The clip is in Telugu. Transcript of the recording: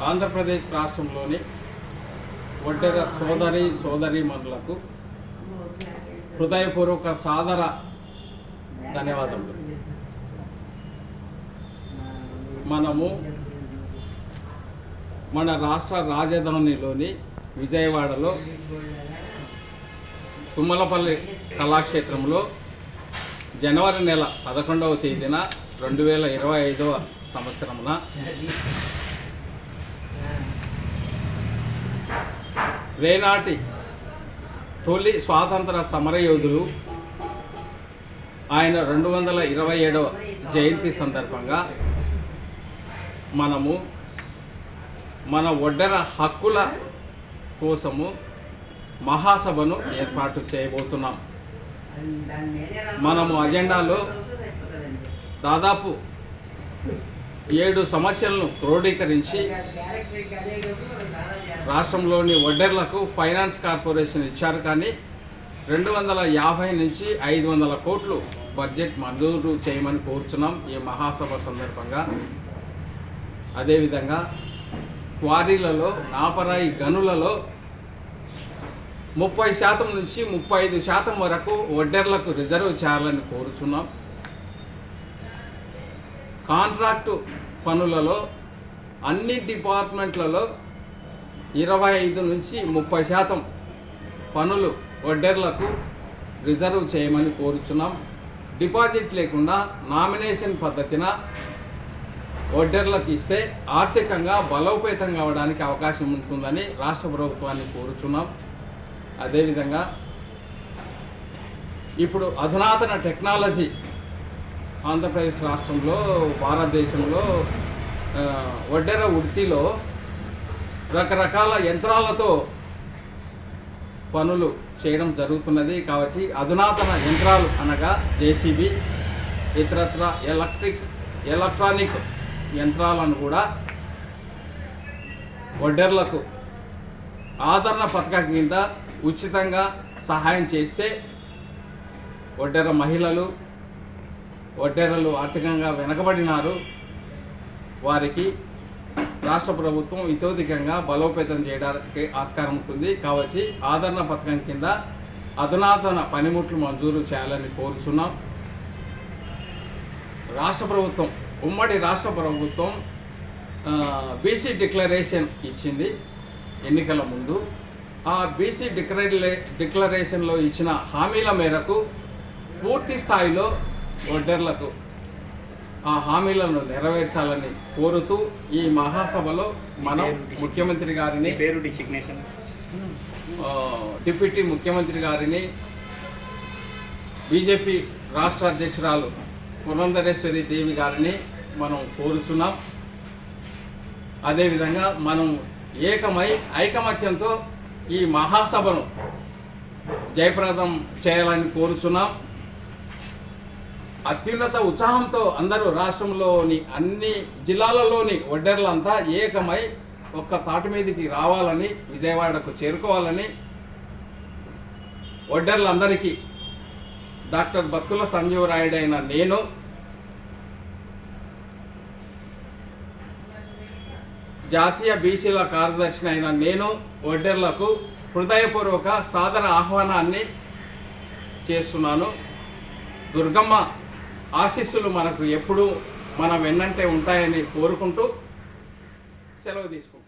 ఆంధ్రప్రదేశ్ రాష్ట్రంలోని ఒంటెర సోదరి సోదరీమణులకు హృదయపూర్వక సాదర ధన్యవాదములు. మనము మన రాష్ట్ర రాజధానిలోని విజయవాడలో తుమ్మలపల్లి కళాక్షేత్రంలో జనవరి నెల పదకొండవ తేదీన రెండు వేల ఇరవై ఐదవ సంవత్సరమున రేనాటి తొలి స్వాతంత్ర సమరయోధులు ఆయన రెండు వందల ఇరవై ఏడవ జయంతి సందర్భంగా మనము మన ఒడ్డర హక్కుల కోసము మహాసభను ఏర్పాటు చేయబోతున్నాం. మనము అజెండాలో దాదాపు ఏడు సమస్యలను క్రోడీకరించి రాష్ట్రంలోని వడ్డర్లకు ఫైనాన్స్ కార్పొరేషన్ ఇచ్చారు కానీ రెండు వందల యాభై నుంచి ఐదు వందల కోట్లు బడ్జెట్ మంజూరు చేయమని కోరుచున్నాం ఈ మహాసభ సందర్భంగా. అదేవిధంగా క్వారీలలో నాపరాయి గనులలో ముప్పై శాతం నుంచి ముప్పై ఐదు శాతం వరకు వడ్డర్లకు రిజర్వ్ చేయాలని కోరుచున్నాం. కాంట్రాక్టు పనులలో అన్ని డిపార్ట్మెంట్లలో ఇరవై ఐదు నుంచి ముప్పై శాతం పనులు ఒడ్డెర్లకు రిజర్వ్ చేయమని కోరుచున్నాం. డిపాజిట్ లేకుండా నామినేషన్ పద్ధతిన ఒడ్డెర్లకు ఇస్తే ఆర్థికంగా బలోపేతం కావడానికి అవకాశం ఉంటుందని రాష్ట్ర ప్రభుత్వాన్ని కోరుచున్నాం. అదేవిధంగా ఇప్పుడు అధునాతన టెక్నాలజీ ఆంధ్రప్రదేశ్ రాష్ట్రంలో భారతదేశంలో వడ్డెర ఉడితిలో వృత్తిలో రకరకాల యంత్రాలతో పనులు చేయడం జరుగుతున్నది. కాబట్టి అధునాతన యంత్రాలు అనగా జేసీబీ ఇతరత్ర ఎలక్ట్రిక్ ఎలక్ట్రానిక్ యంత్రాలను కూడా వడ్డెర్లకు ఆదరణ పథకం కింద ఉచితంగా సహాయం చేస్తే వడ్డెర మహిళలు వడ్డేరలు ఆర్థికంగా వెనకబడినారు. వారికి రాష్ట్ర ప్రభుత్వం ఇతోధికంగా బలోపేతం చేయడానికి ఆస్కారం ఉంటుంది. కాబట్టి ఆదరణ పథకం కింద అధునాతన పనిముట్లు మంజూరు చేయాలని కోరుచున్నాం. రాష్ట్ర ప్రభుత్వం ఉమ్మడి రాష్ట్ర ప్రభుత్వం బీసీ డిక్లరేషన్ ఇచ్చింది ఎన్నికల ముందు. ఆ బీసీ డిక్లరే డిక్లరేషన్లో ఇచ్చిన హామీల మేరకు పూర్తి స్థాయిలో ఒడ్డర్లకు ఆ హామీలను నెరవేర్చాలని కోరుతూ ఈ మహాసభలో మనం ముఖ్యమంత్రి గారిని పేరు డిసిగ్నేషన్. డిప్యూటీ ముఖ్యమంత్రి గారిని బీజేపీ రాష్ట్ర అధ్యక్షురాలు పురంధరేశ్వరి దేవి గారిని మనం కోరుచున్నాం. అదేవిధంగా మనం ఏకమై ఐకమత్యంతో ఈ మహాసభను జయప్రదం చేయాలని కోరుచున్నాం. అత్యున్నత ఉత్సాహంతో అందరూ రాష్ట్రంలోని అన్ని జిల్లాలలోని ఒడ్డర్లంతా ఏకమై ఒక్క తాటి మీదకి రావాలని విజయవాడకు చేరుకోవాలని ఒడ్డర్లందరికీ డాక్టర్ బత్తుల సంజీవరాయుడైన నేను జాతీయ బీసీల కార్యదర్శి అయిన నేను ఒడ్డర్లకు హృదయపూర్వక సాదర ఆహ్వానాన్ని చేస్తున్నాను. దుర్గమ్మ ఆశీస్సులు మనకు ఎప్పుడూ మన వెన్నంటే ఉంటాయని కోరుకుంటూ సెలవు తీసుకుంటాం